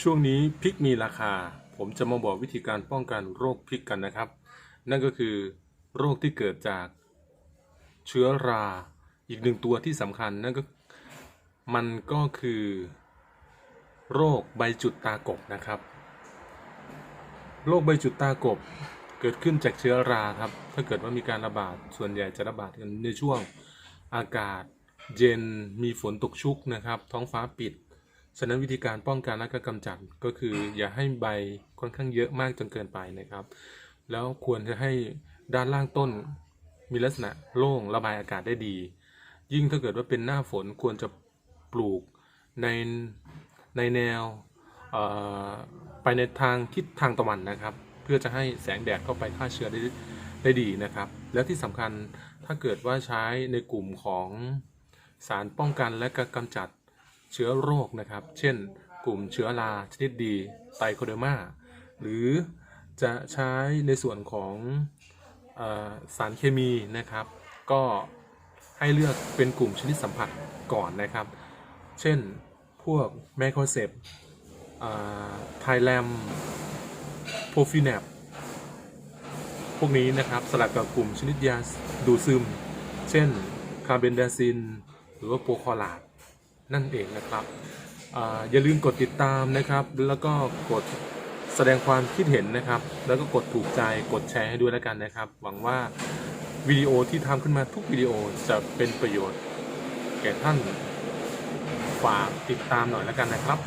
ช่วงนี้พริกมีราคา ผมจะมาบอกวิธีการป้องกันโรคพริกกันนะครับ นั่นก็คือ โรคที่เกิดจากเชื้อราอีกหนึ่งตัวที่สำคัญนั่นก็มันก็คือ โรคใบจุดตากบนะครับ โรคใบจุดตากบเกิดขึ้นจากเชื้อราครับ ถ้าเกิดว่ามีการระบาดส่วนใหญ่จะระบาดกันในช่วงอากาศเย็นมีฝนตกชุกนะครับ ท้องฟ้าปิด ฉะนั้นวิธีการป้องกันและก็กำจัดก็คืออย่าให้ใบค่อนข้างเยอะมากจนเกินไปนะครับ แล้วควรจะให้ด้านล่างต้นมีลักษณะโล่งระบายอากาศได้ดี ยิ่งถ้าเกิดว่าเป็นหน้าฝนควรจะปลูกในในแนวไปในทางทิศทางตะวันนะครับ เพื่อจะให้แสงแดดเข้าไปฆ่าเชื้อได้ได้ดีนะครับ แล้วที่สำคัญถ้าเกิดว่าใช้ในกลุ่มของสารป้องกันและกกำจัด เชื้อโรคนะครับ เช่น กลุ่มเชื้อราชนิดดีไตโคเดอร์มาหรือจะใช้ในส่วนของอสารเคมีนะครับ ก็ให้เลือกเป็นกลุ่มชนิดสัมผัสก่อนนะครับ เช่นพวกแมโครเซปไทแลมโพฟิแนปพวกนี้นะครับสลับกับกลุ่มชนิดยาดูดซึม เช่นคาร์เบนไดซิน หรือว่าโปรคอลาด นั่นเองนะครับออย่าลืมกดติดตามนะครับ แล้วก็กดแสดงความคิดเห็นนะครับ แล้วก็กดถูกใจกดแชร์ให้ด้วยแล้วกันนะครับ หวังว่าวิดีโอที่ทำขึ้นมาทุกวิดีโอจะเป็นประโยชน์ แก่ท่านฝากติดตามหน่อยแล้วกันนะครับ